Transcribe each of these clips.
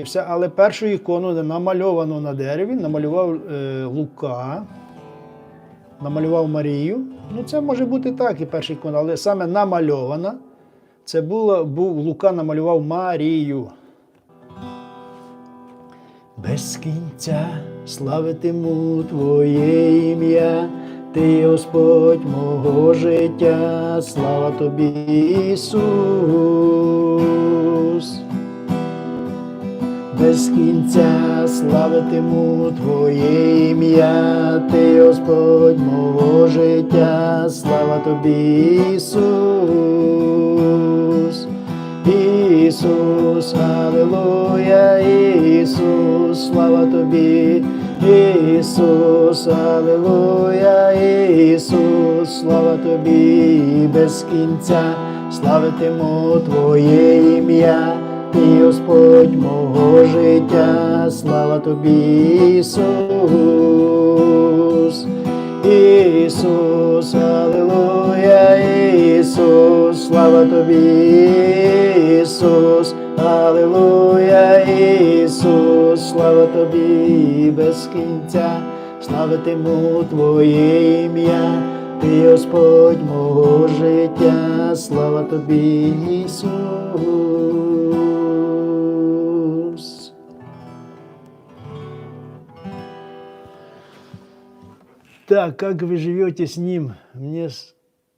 І все. Але першу ікону намальовану на дереві, намалював е, Лука, намалював Марію. Ну, це може бути так, і перша ікона, але саме намальована. Це було, був Лука намалював Марію. Без кінця славитиму Твоє ім'я, Ти Господь мого життя, слава Тобі, Ісус. Без кінця славитиму Твоє ім'я, Ти Господь мого життя, слава Тобі, Ісус. Ісус, Аллилуйя, Ісус, слава Тобі, Ісус, Аллилуйя, Ісус, слава Тобі, без кінця славитиму Твоє ім'я, Ти Господь мого життя, слава Тобі, Ісус. Ісус, Аллилуйя, Ісус, слава Тобі, Ісус, Аллилуйя, Ісус, слава Тобі, без кінця, славитиму Твоє ім'я, Ти Господь мого життя, слава Тобі, Ісус. Так, как вы живете с ним? Мне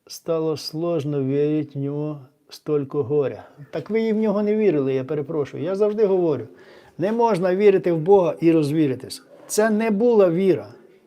стало сложно верить в нього столько горя. Так ви і в нього не вірили, я перепрошую. Я завжди говорю: не можна вірити в Бога і розвіритись. Це не була віра.